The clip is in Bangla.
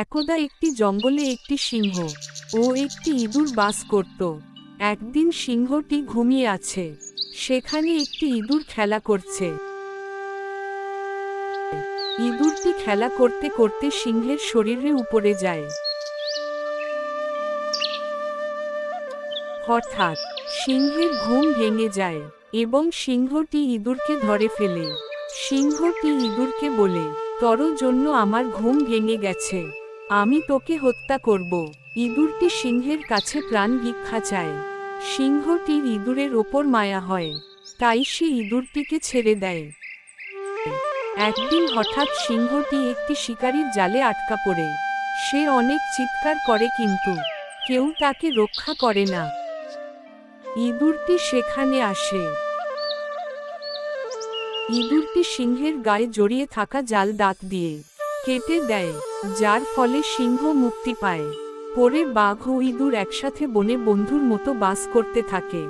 একদা একটি জঙ্গলে একটি সিংহ ও একটি ইঁদুর বাস করত। একদিন সিংহটি ঘুমিয়ে আছে। সেখানে একটি ইঁদুর খেলা করছে। ইঁদুরটি খেলা করতে করতে সিংহের শরীরে উপরে যায়। হঠাৎ সিংহের ঘুম ভেঙে যায় এবং সিংহটি ইঁদুরকে ধরে ফেলে। সিংহটি ইঁদুরকে বলে, তর জন্য আমার ঘুম ভেঙে গেছে। আমি তোকে হত্যা করব। ইঁদুরটি সিংহের কাছে প্রাণ ভিক্ষা চায়। সিংহটির ইঁদুরের ওপর মায়া হয়, তাই সে ইঁদুরটিকে ছেড়ে দেয়। একদিন হঠাৎ সিংহটি একটি শিকারীর জালে আটকা পড়ে। সে অনেক চিৎকার করে কিন্তু কেউ তাকে রক্ষা করে না। ইঁদুরটি সেখানে আসে। ইঁদুরটি সিংহের গায়ে জড়িয়ে থাকা জাল দাঁত দিয়ে কেটে দেয়, যার ফলে সিংহ মুক্তি পায়। পরে বাঘ ও ইঁদুর একসাথে বনে বন্ধুর মতো বাস করতে থাকে।